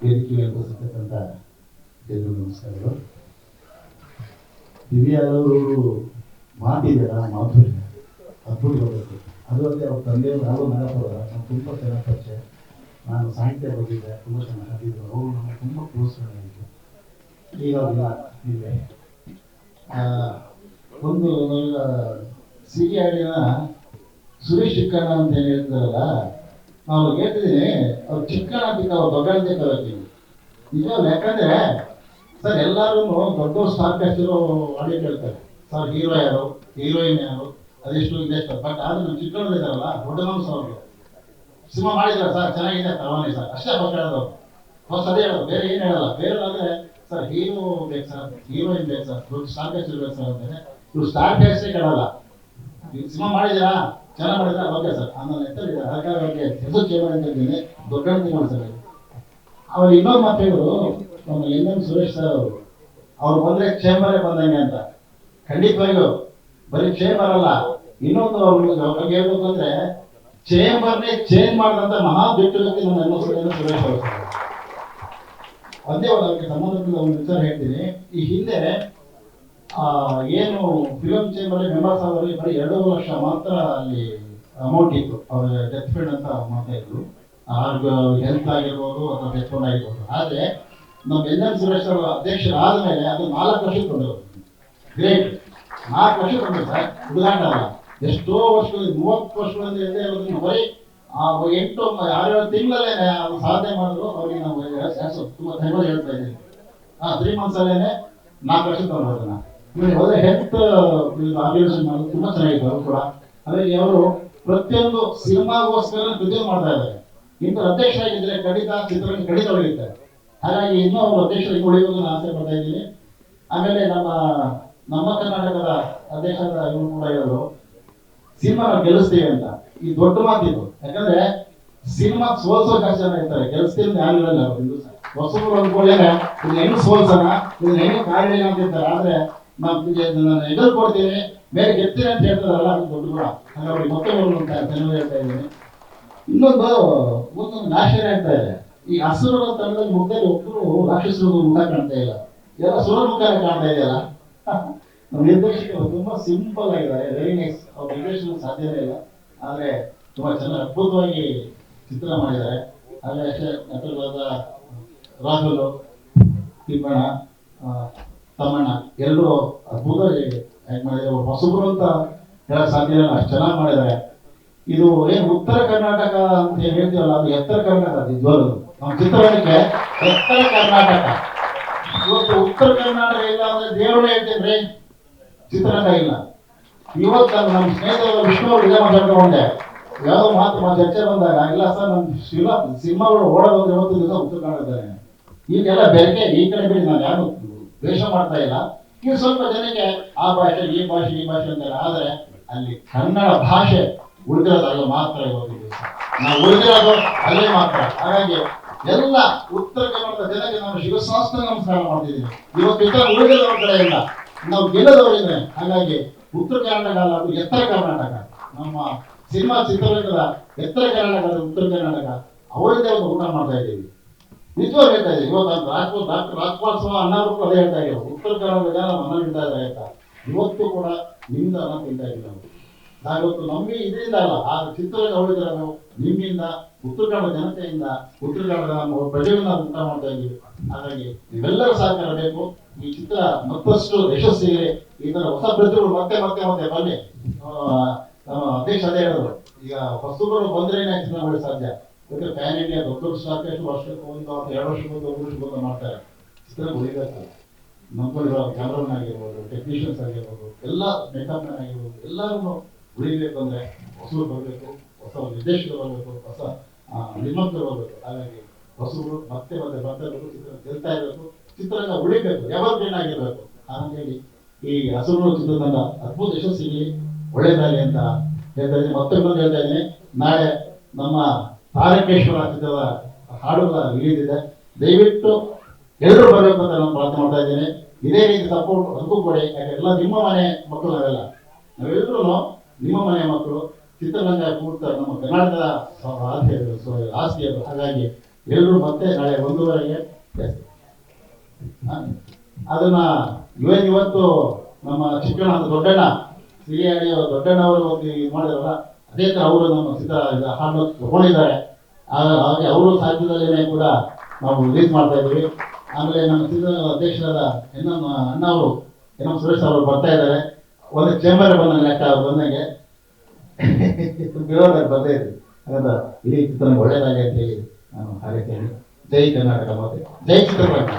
ವೇದಿಕೆ ಸಿಗ್ತಕ್ಕಂಥ ಎಲ್ಲರಿಗೂ ನಮಸ್ಕಾರಗಳು. ಮಾತಿದ್ದಾರೆ ಮಾತಿದೆಯಲ್ಲ ಮಾಧುರ್ಯ ಅದ್ಭುತ ಬರಬೇಕು ಅದು ಅಲ್ಲದೆ ಅವ್ರ ತಂದೆಯವರು ಯಾವ ನಾಗಪ್ಪರ ನಾನು ತುಂಬ ಚೆನ್ನಾಗಿ ಪರಿಚಯ ನಾನು ಸಾಹಿತ್ಯ ಬಂದಿದ್ದೆ ತುಂಬ ಚೆನ್ನಾಗಿ ಅವರು ನಮಗೆ ತುಂಬ ಕ್ಲೋಸ್ ಆಗಿತ್ತು ಈಗ ಇಲ್ಲ ಆ, ಒಂದು ಸಿಹಿ ಹಾಡಿನ ಸುರೇಶ್ ಕಣ್ಣ ಅಂತ ಏನು ಹೇಳ್ತಾರಲ್ಲ ನಾವು ಹೇಳ್ತಿದ್ದೀನಿ, ಅವ್ರು ಚಿಕ್ಕಣ್ಣ ಅಂತ ಅವ್ರು ದೊಡ್ಡಂತೆ ಕಲಿತೀವಿ ನಿಜವಲ್ಲ, ಯಾಕಂದ್ರೆ, ಸರ್ ಎಲ್ಲರೂ ದೊಡ್ಡ ಸ್ಟಾರ್ ಇರೋ ಆಡಿಯೋ ಕೇಳ್ತಾರೆ. ಸರ್ ಹೀರೋ ಯಾರು ಹೀರೋಯಿನ್ ಯಾರು, ಅದೆಷ್ಟು, ಇದೆಷ್ಟು. ಬಟ್ ಆದ್ರೆ ನಮ್ಮ ಚಿಕ್ಕಣ್ಣ ಇದಾರಲ್ಲ ದೊಡ್ಡ ಮನಸ್ಸು ಅವ್ರಿಗೆ ಸಿನಿಮಾ ಮಾಡಿದ್ರ ಸರ್, ಚೆನ್ನಾಗಿದೆ ತಗೊಳ್ಳಿ ಸರ್. ಅಷ್ಟೇ ಹೇಳೋದು ಅವ್ರು. ಸರಿ ಹೇಳೋದು, ಬೇರೆ ಏನು ಹೇಳಲ್ಲ. ಬೇರೆ ಅಂದ್ರೆ ಸರ್ ಹೀರೋ ಬೇಕು ಸರ್ ಹೀರೋಯಿನ್ ಬೇಕು ಸರ್, ದೊಡ್ಡ ಸ್ಟಾರ್ ಕ್ಯಾಸ್ಟ್ ಬೇಕು ಸರ್ ಅಂತಾರೆ ಇವ್ರು ಸ್ಟಾರ್ ಕ್ಯಾಸ್ಟೇ ಕೇಳಲ್ಲ. ಸಿನಿಮಾ ಮಾಡಿದಿರಾ ಚೆನ್ನಾಗಿ ಮಾಡಿದ್ರೆ ಓಕೆ ಸರ್ ಆಮೇಲೆ ಹಾಗಾಗಿ ಅವ್ರಿಗೆ ಹೆಸರು ಚೇಂಜ್ ದೊಡ್ಡ ಮಾಡ್ತಾರೆ ಅವ್ರು. ಇನ್ನೊಂದು ಮಾತು ಹೇಳಿದ್ರು ನಮ್ಮ ಲಿಂಗನ್ ಸುರೇಶ್ ಸರ್ ಅವರು. ಅವ್ರು ಬಂದ್ರೆ ಚೇಂಬರೇ ಬಂದಂಗೆ ಅಂತ. ಖಂಡಿತವಾಗಿಯೂ ಬರೀ ಚೇಂಬರ್ ಅಲ್ಲ, ಇನ್ನೊಂದು ಅವ್ರ ಬಗ್ಗೆ ಹೇಳ್ಬೇಕು ಅಂದ್ರೆ ಚೇಂಬರ್ನೇ ಚೇಂಜ್ ಮಾಡಿದಂತ ಮಹಾ ದಿಟ್ಟ ವ್ಯಕ್ತಿ ನನ್ನ ಎಂ ಸುರೇಶ್ ಅವರು. ಸರ್. ಒಂದು ಅದಕ್ಕೆ ಸಂಬಂಧಪಟ್ಟ ಒಂದು ವಿಚಾರ ಹೇಳ್ತೀನಿ. ಈ ಹಿಂದೆ ಏನು ಫಿಲಂ ಚೇಂಬರ್ ಮೆಂಬರ್ಸ್ ಅವರಿಗೆ ಬರೀ ಎರಡು ಲಕ್ಷ ಮಾತ್ರ ಅಲ್ಲಿ ಅಮೌಂಟ್ ಇತ್ತು. ಅವ್ರ ಡೆತ್ ಫಂಡ್ ಅಂತ ಮಾಡ್ತಾ ಇದ್ರು ಅವ್ರಿಗೆ ಹೆಲ್ತ್ ಆಗಿರ್ಬೋದು ಅಥವಾ ಡೆತ್ ಫಂಡ್ ಆಗಿರ್ಬೋದು. ಆದರೆ, ನಮ್ಮ ಎನ್ ಎಂ ಸುರೇಶ್ ಅವರ ಅಧ್ಯಕ್ಷರಾದ ಮೇಲೆ ಅದು ನಾಲ್ಕು ವರ್ಷಕ್ಕೆ ಬಂದರು ಗ್ರೇಟ್ ನಾಲ್ಕು ವರ್ಷ ಬಂದರು ಸರ್ ಹುಡುಗಾಟ ಅಲ್ಲ. ಎಷ್ಟೋ ವರ್ಷಗಳಲ್ಲಿ, ಮೂವತ್ತು ವರ್ಷಗಳಿಂದ ಇದೆ ಇರೋದನ್ನ ಬರೀ, ಆ, ಎಂಟು ಆರೇಳು ತಿಂಗಳಲ್ಲೇ ಸಾಧನೆ ಮಾಡಿದ್ರು. ಅವರಿಗೆ ನಾವು ತುಂಬ ಧನ್ಯವಾದ ಹೇಳ್ತಾ ಇದ್ದೀನಿ. ಆ ತ್ರೀ ಮಂತ್ಸ್ ಅಲ್ಲೇನೆ ನಾಲ್ಕು ವರ್ಷ ತಗೊಂಡ್ರು ನಾ ಹೋದ್ರೆ ಹೆಲ್ತ್ ಆಪರೇಷನ್ ಮಾಡೋದು ತುಂಬಾ ಚೆನ್ನಾಗಿದೆ ಅವರು ಕೂಡ. ಹಾಗಾಗಿ ಅವರು ಪ್ರತಿಯೊಂದು ಸಿನಿಮಾಗೋಸ್ಕರ ಪ್ರತಿಯೊಂದು ಮಾಡ್ತಾ ಇದ್ದಾರೆ. ಇಂಥ ಅಧ್ಯಕ್ಷರಾಗಿದ್ರೆ ಖಂಡಿತ ಚಿತ್ರರಂಗ ಖಂಡಿತ ಉಳಿಯುತ್ತೆ ಹಾಗಾಗಿ ಇನ್ನೂ ಅವರು ಅಧ್ಯಕ್ಷರಾಗಿ ಉಳಿಯೋದು ನಾನು ಆಸೆ ಪಡ್ತಾ ಇದ್ದೀನಿ. ಆಮೇಲೆ ನಮ್ಮ ನಮ್ಮ ಕರ್ನಾಟಕದ ಅಧ್ಯಕ್ಷರ ಇವರು ಕೂಡ ಹೇಳಿದ್ರು ಸಿನಿಮಾ ನಾವು ಗೆಲ್ಲಿಸ್ತೀವಿ ಅಂತ. ಈ ದೊಡ್ಡ ಮಾತಿದು ಯಾಕಂದ್ರೆ ಸಿನಿಮಾ ಸೋಲ್ಸೋ ಜಾಸ್ತಿ ಜನ ಇರ್ತಾರೆ. ಗೆಲ್ಲಿಸ್ತೀವಿ ಅಂತ ಯಾರು ಹೇಳಲ್ಲ ಹೊಸಬ್ರು ಇದನ್ನ ಹೆಂಗ್ ಸೋಲ್ಸೋಣ ಇದನ್ನ ಹೆಂಗ್ ಕಾರಣ ಅಂತ ಇರ್ತಾರೆ. ಆದ್ರೆ ನಾವು ನಾನು ಎದುರು ಕೊಡ್ತೀನಿ. ಮೇಲೆ ಗೆಲ್ತೀನಿ ಅಂತ ಹೇಳ್ತಾರಲ್ಲ ಅದು ದೊಡ್ಡ ಗುಣ ಹಾಗಾಗಿ ಮತ್ತೊಬ್ಬರು ಅಂತ ಜನರು ಹೇಳ್ತಾ ಇದ್ದೀನಿ. ಇನ್ನೊಂದು ಒಂದೊಂದು ನಾಶನ ಆಗ್ತಾ ಇದೆ. ಈ ಹಸುರ ತಂಡದಲ್ಲಿ ಮುಖದಲ್ಲಿ ಒಬ್ಬರು ರಾಕ್ಷಸರು ಮುಖ ಕಾಣ್ತಾ ಇಲ್ಲ. ಎಲ್ಲ ಸುರ ಮುಖ ಕಾಣ್ತಾ ಇದೆಯಲ್ಲ? ನಮ್ಮ ನಿರ್ದೇಶಕರು ತುಂಬಾ ಸಿಂಪಲ್ ಆಗಿದ್ದಾರೆ. ವೆರಿ ನೈಸ್ ಅವ್ರ ನಿರ್ದೇಶನ ಸಾಧ್ಯನೇ ಇಲ್ಲ. ಆದ್ರೆ ತುಂಬಾ ಚೆನ್ನಾಗಿ ಅದ್ಭುತವಾಗಿ ಚಿತ್ರ ಮಾಡಿದ್ದಾರೆ. ಹಾಗೆ ಅಷ್ಟೇ ನಟರಾದ ರಾಹುಲ್, ತಿಮ್ಮಣ್ಣ ತಮ್ಮಣ್ಣ ಎಲ್ಲರೂ ಅದ್ಭುತವಾಗಿ ಮಾಡಿದ್ದಾರೆ ಹೊಸಬ್ರು ಅಂತ ಹೇಳಕ್ ಸಾಧ್ಯ ಇಲ್ಲ, ಅಷ್ಟು ಚೆನ್ನಾಗಿ ಮಾಡಿದ್ದಾರೆ. ಇದು ಏನು ಉತ್ತರ ಕರ್ನಾಟಕ ಅಂತ ಏನ್ ಹೇಳ್ತೀವಲ್ಲ, ಅದು ಎತ್ತರ ಕರ್ನಾಟಕ ಇದ್ವಲ್ಲ ನಮ್ಮ ಚಿತ್ರರಂಗಕ್ಕೆ ಎತ್ತರ ಕರ್ನಾಟಕ. ಇವತ್ತು ಉತ್ತರ ಕರ್ನಾಟಕ ಇಲ್ಲ ಅಂದ್ರೆ ದೇವರೇ ಹೇಳ್ತೀನಿ ಚಿತ್ರರಂಗ ಇಲ್ಲ. ಇವತ್ತು ನಮ್ಮ ಸ್ನೇಹಿತರು ವಿಷ್ಣು ಅವರು ಇದೇ ಮಾತಾಡ್ಕೊಂಡೆ. ಯಾವುದೋ ಮಾತು ಚರ್ಚೆ ಬಂದಾಗ, ಇಲ್ಲ ಸರ್ ನಮ್ಮ ಶಿಲಾ ಸಿನಿಮಾಗಳು ಓಡೋದು ಇವತ್ತು ದಿವಸ ಉತ್ತರ ಕನ್ನಡದಲ್ಲಿ ಈಗೆಲ್ಲ ಬೆರಕೆ, ಈ ಕಡೆ ಬಿಡಿ, ನಾನು ಯಾರು ದ್ವೇಷ ಮಾಡ್ತಾ ಇಲ್ಲ. ಇನ್ನು ಸ್ವಲ್ಪ ಜನಕ್ಕೆ ಆ ಭಾಷೆ, ಈ ಭಾಷೆ ಈ ಭಾಷೆ ಅಂತಾರೆ. ಆದರೆ ಅಲ್ಲಿ ಕನ್ನಡ ಭಾಷೆ ಉಳಿದಿರೋದಾಗ ಮಾತ್ರ ಇವತ್ತು ನಾವು ಉಳಿದಿರೋದು ಅಲ್ಲೇ ಮಾತ್ರ. ಹಾಗಾಗಿ ಎಲ್ಲ ಉತ್ತರ ಕನ್ನಡದ ಜನಕ್ಕೆ ನಾವು ಶಿವಶಾಸ್ತ್ರ ನಮಸ್ಕಾರ ಮಾಡ್ತಿದ್ದೀವಿ ಇವತ್ತು ಇತರ ಉಳಿದಿರೋ ಕಡೆ ಇಲ್ಲ. ನಾವು ಗೆಲ್ಲದವರಿದ್ರೆ ಹಾಗಾಗಿ ಉತ್ತರ ಕರ್ನಾಟಕ ಅಲ್ಲ ಅದು ಎತ್ತರ ಕರ್ನಾಟಕ, ನಮ್ಮ ಸಿನಿಮಾ ಚಿತ್ರರಂಗದ ಎತ್ತರ ಕರ್ನಾಟಕ, ಉತ್ತರ ಕರ್ನಾಟಕ ಅವರಿಂದ ಒಂದು ಊಟ ಮಾಡ್ತಾ ಇದ್ದೀವಿ. ನಿಜವಾಗ್ಲೂ ಹೇಳ್ತಾ ಇದೆ ಇವತ್ತು ರಾಜ್ಪಾಲ್ ಡಾಕ್ಟರ್ ರಾಜ್ಪಾಲ್ ಸಹ ಅಣ್ಣಾರು ಅದೇ ಹೇಳ್ತಾ ಇದ್ದಾರೆ ಉತ್ತರ ಕನ್ನಡ ಜನ ಮನವಿಂದ ಅಂತ ಇವತ್ತು ಕೂಡ ನಿಮ್ಮಿಂದ ಅನ್ನ ತಿಂತಾ ಇದ್ದೀವಿ ನಾವು. ನಾವಿವತ್ತು ನಮಗೆ ಇದರಿಂದ ಅಲ್ಲ, ಆ ಚಿತ್ರ ಉಳಿದ್ರೆ ನಾವು? ನಿಮ್ಮಿಂದ, ಉತ್ತರ ಕನ್ನಡ ಜನತೆಯಿಂದ, ಉತ್ತರ ಕನ್ನಡ ನಮ್ಮ ಪ್ರಜೆಗಳನ್ನ ಊಟ ಮಾಡ್ತಾ ಇದ್ದೀವಿ. ಹಾಗಾಗಿ ನೀವೆಲ್ಲರೂ ಸಹಕಾರ ಬೇಕು. ಈ ಚಿತ್ರ ಮತ್ತಷ್ಟು ಯಶಸ್ಸಿಗೆ ಈ ತರ ಹೊಸ ಪ್ರತಿಭೆಗಳು ಮತ್ತೆ ಮತ್ತೆ ಮತ್ತೆ ಬನ್ನಿ. ನಮ್ಮ ಅಧ್ಯಕ್ಷ ಅದೇ ಹೇಳಿದ್ರು. ಈಗ ಹೊಸಬರು ಬಂದ್ರೆ ಚಿತ್ರ ಮಾಡಿ ಸಾಧ್ಯ. ಯಾಕಂದ್ರೆ ಪ್ಯಾನ್ ಇಂಡಿಯಾ ದೊಡ್ಡ ದೊಡ್ಡ ಸಾಕಷ್ಟು ವರ್ಷಕ್ಕೆ ಒಂದು ಅಥವಾ ಎರಡು ವರ್ಷಕ್ಕೆ ಒಂದು ಒಂದು ವರ್ಷಕ್ಕೆ ಮಾಡ್ತಾರೆ. ಚಿತ್ರ ಉಳಿಬೇಕು ನಮ್ಮಲ್ಲಿರೋ ಕ್ಯಾಮ್ರಾಮನ್ ಆಗಿರ್ಬೋದು ಟೆಕ್ನಿಷಿಯನ್ಸ್ ಆಗಿರ್ಬೋದು, ಎಲ್ಲ ಮೇಕಪ್ ಮ್ಯಾನ್ ಆಗಿರ್ಬೋದು ಎಲ್ಲರೂ ಉಳಿಬೇಕು ಅಂದ್ರೆ ಹೊಸರು ಬರಬೇಕು, ಹೊಸ ನಿರ್ದೇಶಕರು ಬರಬೇಕು, ಹೊಸ ನಿರ್ಮಾಪಕರು ಬರಬೇಕು. ಹಾಗಾಗಿ ಹೊಸರು ಮತ್ತೆ ಮತ್ತೆ ಬರ್ತಾ ಚಿತ್ರ ಗೆಲ್ತಾ ಇರಬೇಕು, ಚಿತ್ರರಂಗ ಉಳಿಬೇಕು ಯಾವಾಗ ಆಗಿರ್ಬೇಕು ಹಾಗಾಗಿ ಈ ಹಸಿರು ಚಿತ್ರತಂಡ ಅದ್ಭುತ ಯಶಸ್ಸಿಗೆ ಒಳ್ಳೇದಾಗಲಿ ಅಂತ ಹೇಳ್ತಾ ಇದ್ದೀನಿ. ಮತ್ತೊಮ್ಮೆ ಹೇಳ್ತಾ ಇದ್ದೀನಿ. ನಾಳೆ ನಮ್ಮ ತಾರಕೇಶ್ವರ ಚಿತ್ರದ ಹಾಡುಗಳ ರಿಲೀಸ್ ಇದೆ ದಯವಿಟ್ಟು ಎಲ್ಲರೂ ಬರಬೇಕು ಅಂತ ನಾನು ಪ್ರಾರ್ಥನೆ ಮಾಡ್ತಾ ಇದ್ದೇನೆ. ಇದೇ ರೀತಿ ಸಪೋರ್ಟ್ ಅದಕ್ಕೂ ಕೊಡಿ. ಯಾಕಂದ್ರೆ ಎಲ್ಲ ನಿಮ್ಮ ಮನೆ ಮಕ್ಕಳು ನಾವೆಲ್ಲ. ನಾವೆಲ್ಲರೂ ನಿಮ್ಮ ಮನೆ ಮಕ್ಕಳು. ಚಿತ್ರರಂಗ ಕೂಡ ನಮ್ಮ ಕರ್ನಾಟಕದ ಆಸ್ತಿ ಅದು ಸೊ ಆಸ್ತಿ ಹಾಗಾಗಿ ಎಲ್ಲರೂ ಮತ್ತೆ ನಾಳೆ ಒಂದೂವರೆಗೆ? ಅದನ್ನ ಇವತ್ತು ನಮ್ಮ ಶಿಕ್ಷಣ ದೊಡ್ಡಣ್ಣ ಸಿರಿಯಾಡಿ ದೊಡ್ಡಣ್ಣವರು ಒಂದು ಇದು ಮಾಡಿದಾರಲ್ಲ ಅದೇ ತರ ಅವರು ನಮ್ಮ ಸಿದ್ಧ ಹಾಡು ತಗೊಂಡಿದ್ದಾರೆ ಹಾಗೆ ಅವರು ಸಾಧ್ಯದಲ್ಲೇ ಕೂಡ ನಾವು ರಿಲೀಸ್ ಮಾಡ್ತಾ ಇದ್ದೀವಿ. ಆಮೇಲೆ ನಮ್ಮ ಸಿದ್ಧ ಅಧ್ಯಕ್ಷರಾದ ಎನ್ ಅಣ್ಣ ಅವರು ಎನ್ ಸುರೇಶ್ ಅವರು ಬರ್ತಾ ಇದ್ದಾರೆ. ಒಂದು ಚೇಂಬರ್ ಬಂದ ಲೆಕ್ಕ ಬಂದಂಗೆ. ಬರ್ತಾ ಇದ್ವಿ. ಹಾಗಾದ್ರೆ ಇಡೀ ಚಿತ್ರ ಒಳ್ಳೇದಾಗೈತಿ ಅಂತ ಹೇಳಿ ನಾನು ಹಾರೈಸ್ತೇನೆ ಜೈ ಕರ್ನಾಟಕ ಮತ್ತೆ ಜೈ ಚಿತ್ರರಂಗ.